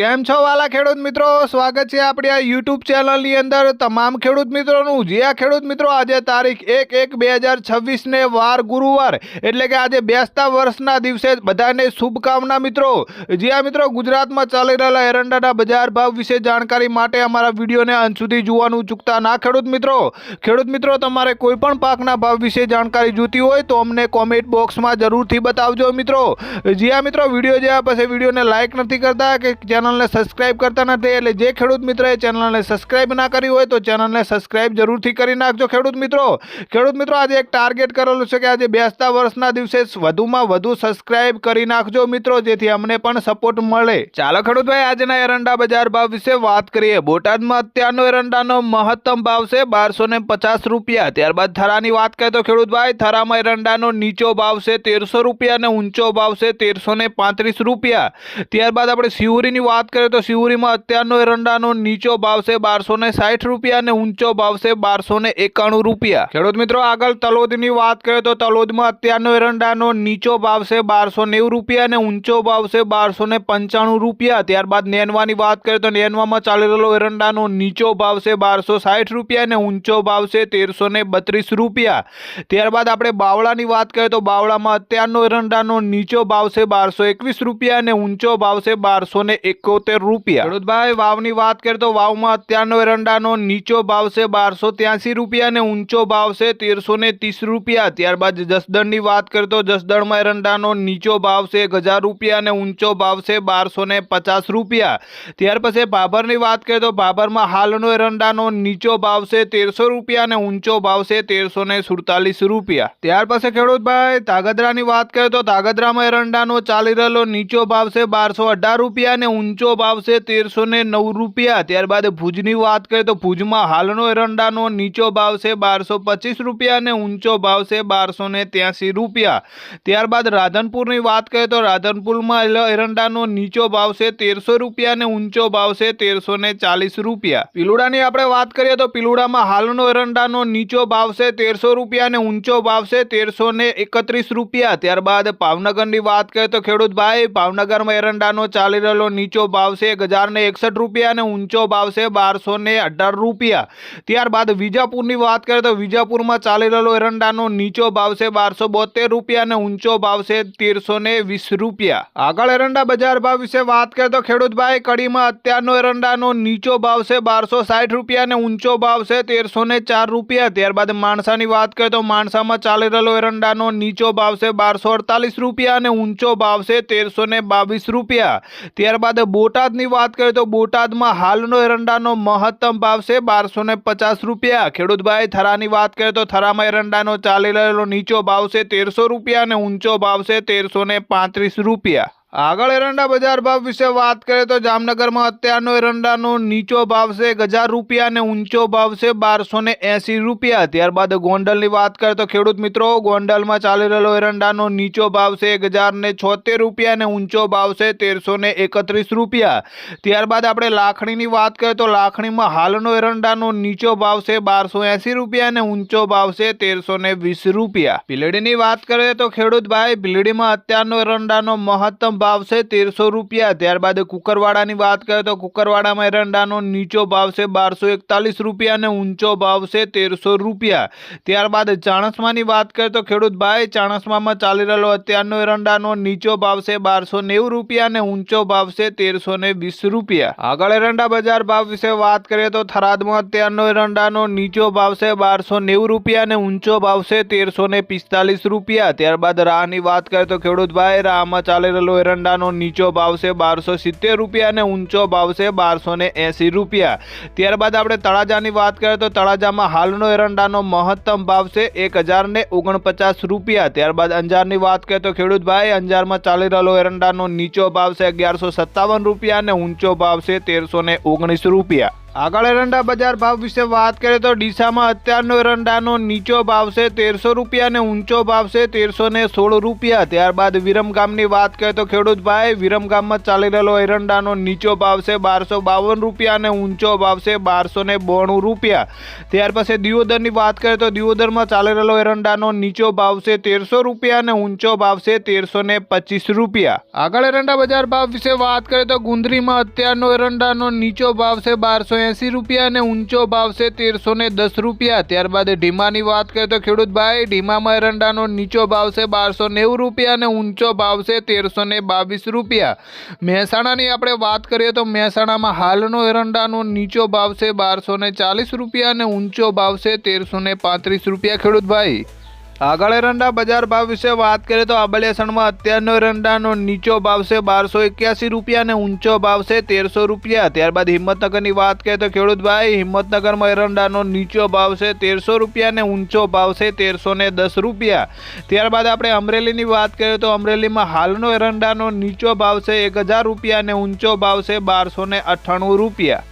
કેમ છો વાલા ખેડૂત મિત્રો? સ્વાગત છે આપણી આ યુટ્યુબ ચેનલની અંદર તમામ ખેડૂત મિત્રોનું. જે આ ખેડૂત મિત્રો આજે તારીખ એક એક બે હજાર છવ્વીસને વાર ગુરુવાર, એટલે કે આજે બેસતા વર્ષના દિવસે બધાને શુભકામના મિત્રો. જે આ મિત્રો ગુજરાતમાં ચાલી રહેલા એરંડાના બજાર ભાવ વિશે જાણકારી માટે અમારા વિડીયોને અંત સુધી જોવાનું ચૂકતા ના ખેડૂત મિત્રો. ખેડૂત મિત્રો, તમારે કોઈ પણ પાકના ભાવ વિશે જાણકારી જોતી હોય તો અમને કોમેન્ટ બોક્સમાં જરૂરથી બતાવજો મિત્રો. જે આ મિત્રો વીડિયો જોયા પછી વિડીયોને લાઇક નથી કરતા કે ચેનલને સબસ્ક્રાઇબ કરતા નથી એટલે જે ખેડૂત મિત્રએ ચેનલને સબસ્ક્રાઇબ ના કરી હોય તો ચેનલને સબસ્ક્રાઇબ જરૂરથી કરી નાખજો ખેડૂત મિત્રો. ખેડૂત મિત્રો, આજે એક ટાર્ગેટ કરેલું છે કે આજે બેસતા વર્ષના દિવસે વધુમાં વધુ સબસ્ક્રાઇબ કરી નાખજો મિત્રો, જેથી અમને પણ સપોર્ટ મળે. ચાલો ખેડૂતભાઈ આજના એરંડા બજાર ભાવ વિશે વાત કરીએ. બોટાદમાં અત્યારનો એરંડાનો મહત્તમ ભાવ છે બારસો પચાસ રૂપિયા. ત્યારબાદ થરાની વાત કરીએ તો ખેડૂતભાઈ થરામાં એરંડાનો નીચો ભાવ છે તેરસો રૂપિયા અને ઊંચો ભાવ છે તેરસો પાંત્રીસ રૂપિયા. ત્યારબાદ આપણે સિવરીની વાત કરીએ તો શિવરીમાં અત્યારનો એરંડાનો નીચો ભાવ છે બારસો ને સાઠ રૂપિયા અને ઊંચો ભાવ છે બારસો ને એકાણું રૂપિયા. ખેડૂત મિત્રો, આગળ તલોદની વાત કરીએ તો તલોદમાં અત્યારનો એરંડાનો નીચો ભાવ છે બારસો નેવું રૂપિયા અને ઊંચો ભાવ છે બારસો ને પંચાણું રૂપિયા. ત્યારબાદ નેનવાની વાત કરીએ તો નેનવામાં ચાલી રહેલો એરંડાનો નીચો ભાવ છે બારસો સાઠ રૂપિયા અને ઊંચો ભાવ છે તેરસો ને બત્રીસ રૂપિયા. ત્યારબાદ આપણે બાવળાની વાત કરીએ તો બાવળામાં અત્યારનો એરંડાનો નીચો ભાવ છે બારસો એકવીસ રૂપિયા અને ઊંચો ભાવ છે બારસો ને એકોતેર રૂપિયા. ખેડૂતભાઈ, વાવની વાત કરીએ તો વાવમાં અત્યારનો એરંડાનો નીચો ભાવ છે બારસો ત્યાસી રૂપિયા અને ઊંચો ભાવ છે તેરસો ને ત્રીસ રૂપિયા. ત્યારબાદ જસદણની વાત કરીએ તો જસદણમાં એરંડાનો નીચો ભાવ છે એક હજાર રૂપિયા અને ઊંચો ભાવ છે બારસો ને પચાસ રૂપિયા. ત્યાર પછી ભાભરની વાત કરીએ તો ભાભરમાં હાલનો એરંડાનો નીચો ભાવ છે તેરસો રૂપિયા અને ઊંચો ભાવ છે તેરસો ને સુડતાલીસ રૂપિયા. ત્યાર પછી ખેડૂતભાઈ તાગદરાની વાત કરીએ તો તાગદરામાં એરંડાનો ચાલી રહેલો નીચો ભાવ છે બારસો અઢાર રૂપિયા અને ઊંચો ભાવ છે તેરસો ને નવ રૂપિયા. ત્યારબાદ ભુજની વાત કરીએ તો ભુજમાં હાલનો એરંડાનો નીચો ભાવ છે બારસો પચીસ રૂપિયા અને ઊંચો ભાવ છે બારસો ને ત્યાંસી રૂપિયા. ત્યારબાદ રાધનપુરની વાત કરીએ તો રાધનપુરમાં એરંડાનો નીચો ભાવ છે તેરસો રૂપિયા અને ઊંચો ભાવ છે તેરસો ને ચાલીસ રૂપિયા. પિલુડાની આપણે વાત કરીએ તો પિલુડામાં હાલનો એરંડાનો નીચો ભાવ છે તેરસો રૂપિયા અને ઊંચો ભાવ છે તેરસો ને એકત્રીસ રૂપિયા. ત્યારબાદ ભાવનગરની વાત કરીએ તો ખેડૂતભાઈ, ભાવનગરમાં એરંડાનો ચાલી રહેલો નીચો ભાવ છે એક હજારને એકસઠ રૂપિયા અને ઊંચો ભાવ છે બારસો ને અઢાર રૂપિયા. ત્યારબાદ વિજાપુરની વાત કરીએ તો વિજાપુરમાં ચાલી રહેલો એરંડાનો નીચો ભાવ છે બારસો બોતેર રૂપિયા અને ઊંચો ભાવ છે તેરસો ને વીસ રૂપિયા. આગળ એરંડા બજાર ભાવ વિશે વાત કરીએ તો ખેડૂતભાઈ કડીમાં અત્યારનો એરંડાનો નીચો ભાવ છે બારસો સાઠ રૂપિયા અને ઊંચો ભાવ છે તેરસો ને ચાર રૂપિયા. ત્યારબાદ માણસાની વાત કરીએ તો માણસામાં ચાલી રહેલો એરંડાનો નીચો ભાવ છે બારસો અડતાલીસ રૂપિયા અને ઊંચો ભાવ છે તેરસો ને બાવીસ રૂપિયા. ત્યારબાદ બોટાદની વાત કરીએ તો બોટાદમાં હાલનો એરંડાનો મહત્તમ ભાવ છે બારસો ને પચાસ રૂપિયા. ખેડૂતભાઈ, થરાની વાત કરીએ તો થરામાં એરંડાનો ચાલી રહેલો નીચો ભાવ છે તેરસો રૂપિયા અને ઊંચો ભાવ છે તેરસો ને પાંત્રીસ રૂપિયા. આગળ એરંડા બજાર ભાવ વિશે વાત કરીએ તો જામનગરમાં અત્યારનો એરંડાનો નીચો ભાવ છે એક હજાર રૂપિયા અને ઊંચો ભાવ છે બારસો ને એંસી રૂપિયા. ત્યારબાદ ગોંડલની વાત કરીએ તો ખેડૂત મિત્રો, ગોંડલમાં ચાલી રહેલો એરંડાનો નીચો ભાવ છે એક હજાર ને છોતેર રૂપિયા અને ઊંચો ભાવ છે તેરસો ને એકત્રીસ રૂપિયા. ત્યારબાદ આપણે લાખણીની વાત કરીએ તો લાખણીમાં હાલનો એરંડાનો નીચો ભાવ છે બારસો એંસી રૂપિયા અને ઊંચો ભાવ છે તેરસો ને વીસ રૂપિયા. ભીલડીની વાત કરીએ તો ખેડૂત ભાઈ, ભીલડીમાં અત્યારનો એરંડાનો મહત્તમ ભાવ છે તેરસો રૂપિયા. ત્યારબાદ કુકરવાડાની વાત કરીએ તો કુકરવાડામાં એરંડાનો નીચો ભાવ છે બારસો એકતાલીસ રૂપિયા અને ઊંચો ભાવ છે તેરસો રૂપિયા. ત્યારબાદ ચાણસમાની વાત કરીએ તો ખેડૂત ભાઈ, ચાણસમામાં ચાલી રહેલો અત્યારનો એરંડાનો નીચો ભાવ છે બારસો નેવું રૂપિયા અને ઊંચો ભાવ છે તેરસો ને વીસ રૂપિયા. આગળ એરંડા બજાર ભાવ વિશે વાત કરીએ તો થરાદમાં અત્યારનો એરંડાનો નીચો ભાવ છે બારસો નેવું રૂપિયા અને ઊંચો ભાવ છે તેરસો ને પિસ્તાલીસ રૂપિયા. ત્યારબાદ રાહની વાત કરીએ તો ખેડૂત ભાઈ રાહમાં ચાલી રહેલો એરંડાનો નીચો ભાવ છે બારસો સિત્તેર રૂપિયા અને ઊંચો ભાવ છે બારસો ને એંસી રૂપિયા. ત્યારબાદ આપણે તળાજાની વાત કરીએ તો તળાજામાં હાલનો એરંડાનો મહત્તમ ભાવ છે એક હજાર ઓગણપચાસ રૂપિયા. ત્યારબાદ અંજારની વાત કરીએ તો ખેડૂત ભાઈ અંજારમાં ચાલી રહેલો એરંડાનો નીચો ભાવ છે અગિયારસો સત્તાવન રૂપિયા અને ઊંચો ભાવ છે તેરસો ઓગણીસ રૂપિયા. આગળ એરંડા બજાર ભાવ વિશે વાત કરીએ તો ડીસામાં અત્યારનો એરંડાનો નીચો ભાવ છે તેરસો રૂપિયા અને ઊંચો ભાવ છે તેરસો ને સોળ રૂપિયા. ત્યારબાદ વિરમગામની વાત કરીએ તો ખેડૂત ભાઈ વિરમગામમાં ચાલી રહેલો એરંડાનો નીચો ભાવ છે બારસો બાવન રૂપિયા અને ઊંચો ભાવ છે બારસો ને બોણું રૂપિયા. ત્યાર પછી દિયોદરની વાત કરીએ તો દિયોદરમાં ચાલી રહેલો એરંડાનો નીચો ભાવ છે તેરસો રૂપિયા અને ઊંચો ભાવ છે તેરસો ને પચીસ રૂપિયા. આગળ એરંડા બજાર ભાવ વિશે વાત કરીએ તો ગુંદરીમાં અત્યારનો એરંડાનો નીચો ભાવ છે બારસો એંસી રૂપિયા અને ઊંચો ભાવ છે તેરસો ને દસ રૂપિયા. ત્યારબાદ ઢીમાની વાત કરીએ તો ખેડૂત ભાઈ ઢીમામાં એરંડાનો નીચો ભાવ છે બારસો નેવું રૂપિયા અને ઊંચો ભાવ છે તેરસો ને બાવીસ રૂપિયા. મહેસાણાની આપણે વાત કરીએ તો મહેસાણામાં હાલનો એરંડાનો નીચો ભાવ છે બારસો ને ચાલીસ રૂપિયા અને ઊંચો ભાવ છે તેરસો ને પાંત્રીસ રૂપિયા. ખેડૂત ભાઈ આગળ એરંડા બજાર ભાવ વિશે વાત કરીએ તો આબલિયાસણમાં અત્યારનો એરંડાનો નીચો ભાવ છે બારસો એક્યાસી રૂપિયા અને ઊંચો ભાવ છે તેરસો રૂપિયા. ત્યારબાદ હિંમતનગરની વાત કરીએ તો ખેડૂતભાઈ, હિંમતનગરમાં એરંડાનો નીચો ભાવ છે તેરસો રૂપિયા અને ઊંચો ભાવ છે તેરસો ને દસ રૂપિયા. ત્યારબાદ આપણે અમરેલીની વાત કરીએ તો અમરેલીમાં હાલનો એરંડાનો નીચો ભાવ છે એક હજાર રૂપિયા અને ઊંચો ભાવ છે બારસો ને અઠ્ઠાણું રૂપિયા.